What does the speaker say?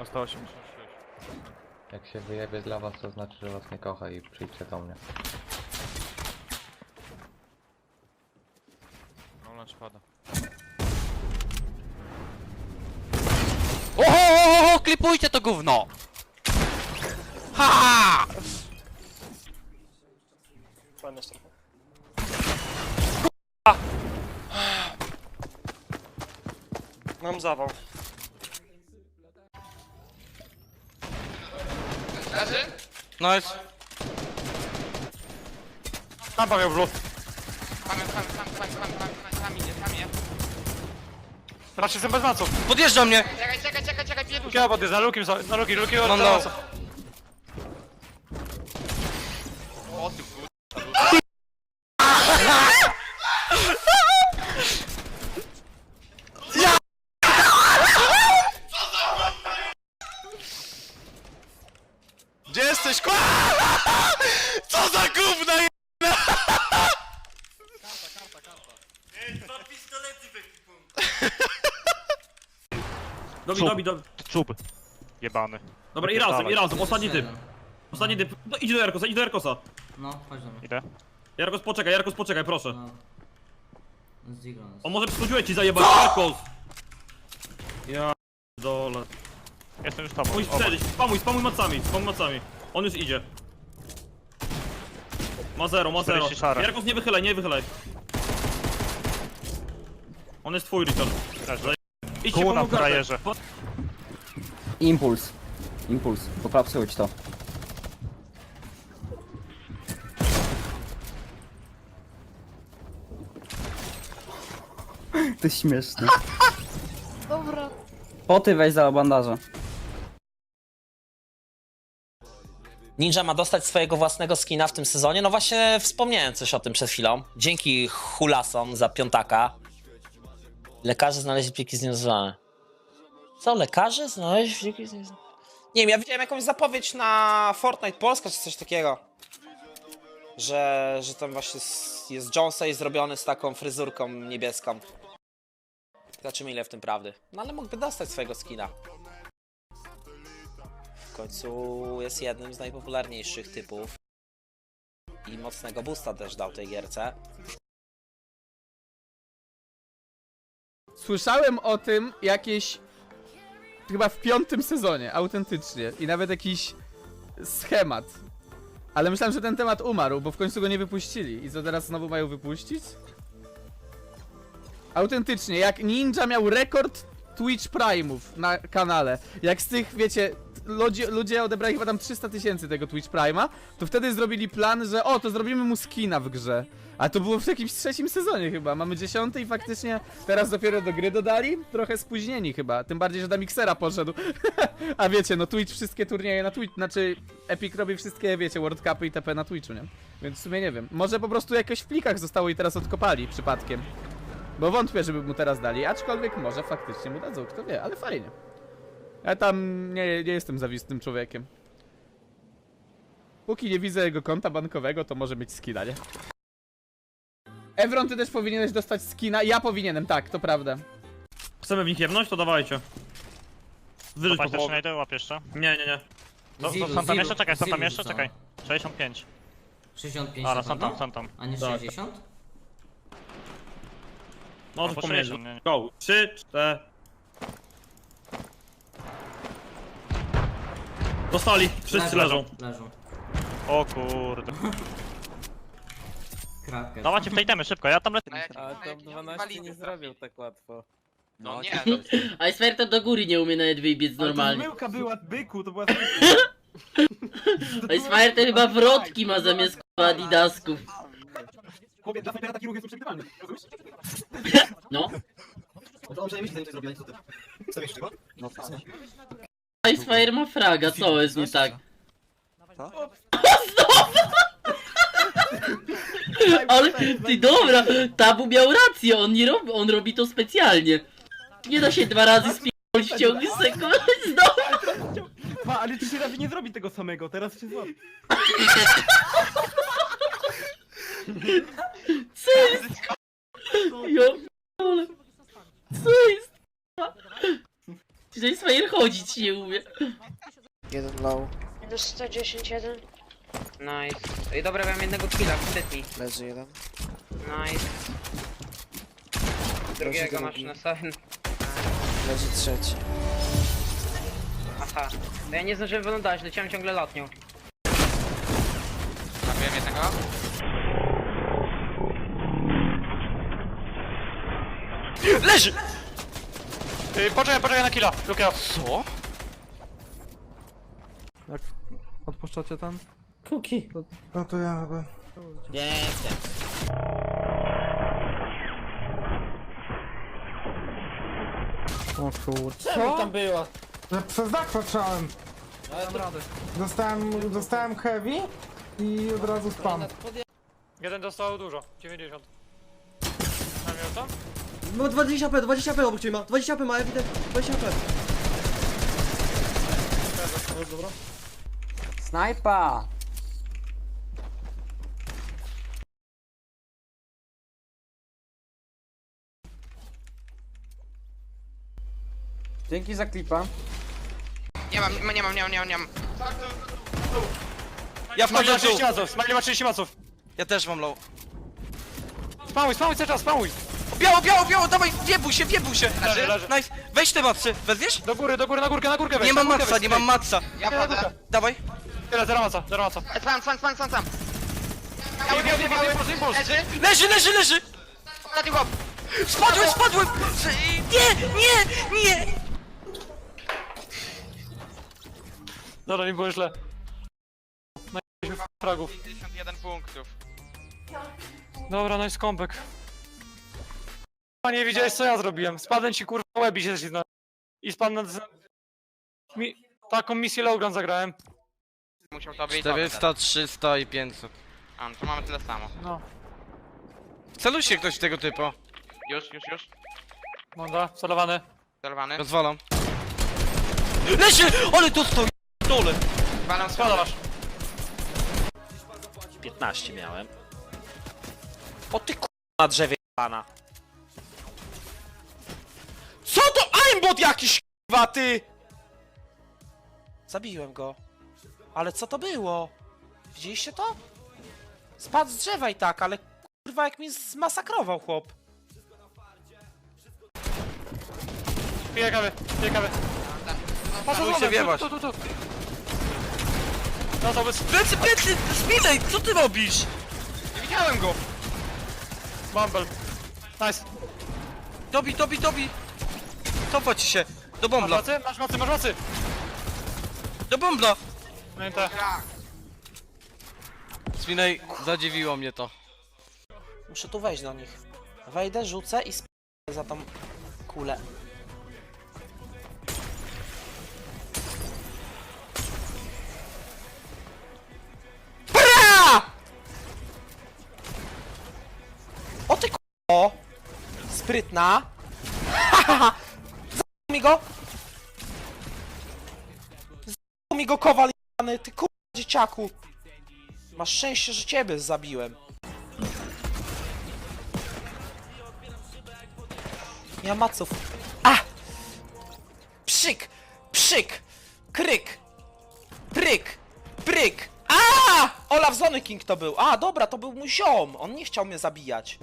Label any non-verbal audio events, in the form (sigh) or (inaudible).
O 186. Jak się wyjebie dla was, to znaczy, że was nie kocha i przyjdźcie do mnie. No lunch pada. Oho, klipujcie to gówno! Ha! Fajna strefa. Mam zawał. Nice. Tam miał blue. Tam, tam, tam, tam, tam, tam, tam idzie, tam idzie. Raczej jestem bez maców. Podjeżdża mnie! Czekaj, czekaj, czekaj, czekaj, pierdu. Kiela pod na lukiem, za- na luki, luki, No, na no. O ty Za gówno je... Dobi, dobi, dobi. Czub. Jebany. Dobra, i razem, i razem, ostatni typ. Ostatni typ. No, idź do Jarkosa, idź do Jarkosa. No, chodź do mnie. Idę. Jarkos, poczekaj, Jarkos, poczekaj, proszę. No. Nas. On może przychodziłeś ci zajebać, Jarkos! Ja dole. Jestem już tobą. Musisz Obok. przeżyć, spamuj, spamuj macami, spamuj macami. On już idzie. Ma zero, ma zero. 40 szara. Jarkos, nie wychylaj, nie wychylaj. On jest twój, Richard. Leży. Idźcie Kuna po frajerze. Po- Impuls. Impuls. Popracuj to. To śmieszne. Dobra. Poty weź za bandaża. Ninja ma dostać swojego własnego skina w tym sezonie. No właśnie wspomniałem coś o tym przed chwilą. Dzięki hulasom za piątaka. Lekarze znaleźli pliki zniezwane. Co, lekarze znaleźli pliki zniezwane? Nie wiem, ja widziałem jakąś zapowiedź na Fortnite Polska czy coś takiego. Że, że tam właśnie jest Jonesay zrobiony z taką fryzurką niebieską. Zobaczymy ile w tym prawdy. No ale mógłby dostać swojego skina. W końcu jest jednym z najpopularniejszych typów. I mocnego boosta też dał tej gierce. Słyszałem o tym jakieś. Chyba w piątym sezonie, autentycznie. I nawet jakiś schemat. Ale myślałem, że ten temat umarł, bo w końcu go nie wypuścili. I co teraz znowu mają wypuścić? Autentycznie, jak Ninja miał rekord Twitch Prime'ów na kanale. Jak z tych, wiecie, ludzie, ludzie odebrali chyba tam 300 tysięcy tego Twitch Prime'a, to wtedy zrobili plan, że o, to zrobimy mu skina w grze. A to było w jakimś trzecim sezonie chyba. Mamy dziesiąty i faktycznie teraz dopiero do gry dodali. Trochę spóźnieni chyba. Tym bardziej, że do Mixera poszedł. (laughs) A wiecie, no Twitch wszystkie turnieje na Twitch, znaczy Epic robi wszystkie, wiecie, World Cupy i TP na Twitchu, nie? Więc w sumie nie wiem. Może po prostu jakoś w plikach zostało i teraz odkopali przypadkiem. Bo wątpię, żeby mu teraz dali, aczkolwiek może faktycznie mu dadzą, kto wie, ale fajnie. Ja tam nie, nie jestem zawistnym człowiekiem. Póki nie widzę jego konta bankowego, to może mieć skina, nie? Evron, ty też powinieneś dostać skina. Ja powinienem, tak, to prawda. Chcemy w nich jebnąć, to dawajcie. Wyrzuć po Patrz, też idę, łapiesz to. Nie, nie, nie. No, Zilu, to są tam Zilu, jeszcze, czekaj, są tam Zilu jeszcze, rzucała. czekaj. 65. 65 A, na no są tam, są tam. A nie Tak. 60? No, No, to po pomiędzy. 60, nie? Go. 3, 4. Dostali, wszyscy leżą. Leżą. O kurde. Krakę. Dawajcie w tej temy, szybko, ja tam lecę. A to 12 nie zrobił tak łatwo. No nie, (laughs) A Sfer to do góry nie umie nawet wybiec normalnie. Myłka była, byku, to była (laughs) A Sfer to chyba wrotki ma zamiast k***a adidasków. Chłopie, dla Fajpera taki ruch jest przewidywalny. Rozumiesz? No. No to on przynajmniej myśli, zanim coś zrobi, a nie co ty. Stawiasz czego? No A Sfer ma fraga, co jest nie tak? (laughs) Ale ty dobra, Tabu miał rację, on nie robi, on robi to specjalnie. Nie da się dwa razy spierdolić w ciągu sekund. Znowu. Pa, ale trzy razy nie zrobi tego samego, teraz się złap. Co jest? Ja. Co jest? Smajer chodzić nie umie. Jeden low, Minus 110, jeden. Nice. Ej, dobra, mam jednego killa, wstyd mi. leży jeden. Nice. Drugiego drugi. masz na sobie. Leży trzeci. Aha. To ja nie zdążyłem wylądować, leciałem ciągle lotnią. Zabiłem jednego. Leży! Yy, poczekaj, poczekaj na killa. Lukia. Co? Odpuszczacie tam? Kuki. No to ja chyba. Pięknie. O kurde. Co tam było? Ja przez dach patrzałem. Dostałem, dostałem heavy i od razu spam. Jeden dostał dużo. 90. Mam ją tam? No 20 p 20 p obok ciebie ma, 20 p ma, ewidentnie, 20 p. Snajpa! Dzięki za klipa. Nie mam, nie mam, nie mam, nie mam, nie mam. Ja Smiley wchodzę ma dół. 30 maców, Smiley ma 30 maców. Ja też mam low. Spamuj, spamuj cały czas, spamuj. Biało, biało, biało, dawaj, wiebuj się, wiebuj się. Leży, leży. Nice. Weź te macy, wezwiesz? Do góry, do góry, na górkę, na górkę weź. Nie na mam górkę weź, nie mam matca. Ja wchodzę. Dawaj. Tyle, zero maca, zero maca. Sam, sam, sam, sam, sam. Biegł, biegł, biegł, impuls, impuls. Leży. Leży, leży, leży. Ostatni chłop. Spadłem, spadłem. Nie, nie, nie. Dobra, nie było źle. Najpierw fragów. 51 punktów. Dobra, nice comeback. Nie widziałeś co ja zrobiłem. Spadłem ci kurwa na łeb i się zna. I spadłem na... Mi... Taką misję Logan zagrałem. Musiał to być 400, 300 i 500. A, no to mamy tyle samo. No, Celuj się ktoś tego typu. Już, już, już. dobra, celowany. Celowany. Rozwalam. Leży! Ale to stoi dole. Walam Spada masz. 15 miałem. O ty k***a na drzewie pana. Co to aimbot jakiś k***a ty? Zabiłem go. Ale co to było? Widzieliście to? Spadł z drzewa i tak, ale kurwa jak mi zmasakrował chłop. Patrz, Spróbuj tu, się wjebać. tu, tu, tu, tu. No to bez... Plecy, plecy! Spinaj, co ty robisz? Nie widziałem go. Bumble. Nice. Dobi, dobi, dobi! Cofać się! Do Masz bombla! macy? Masz macy, masz macy. Do bombla! I te. Spinej, zadziwiło mnie to. Muszę tu wejść do nich. Wejdę, rzucę i sp... za tą kulę. Bra! O ty k***o! Sprytna! (laughs) Mi go! Za mi go kowal jany, ty k***a dzieciaku! Masz szczęście, że ciebie zabiłem. Ma maców. A! Pszyk! Pszyk! Kryk! Pryk! Pryk! A! Olaf Zony King to był. A, dobra, to był mój ziom. On nie chciał mnie zabijać.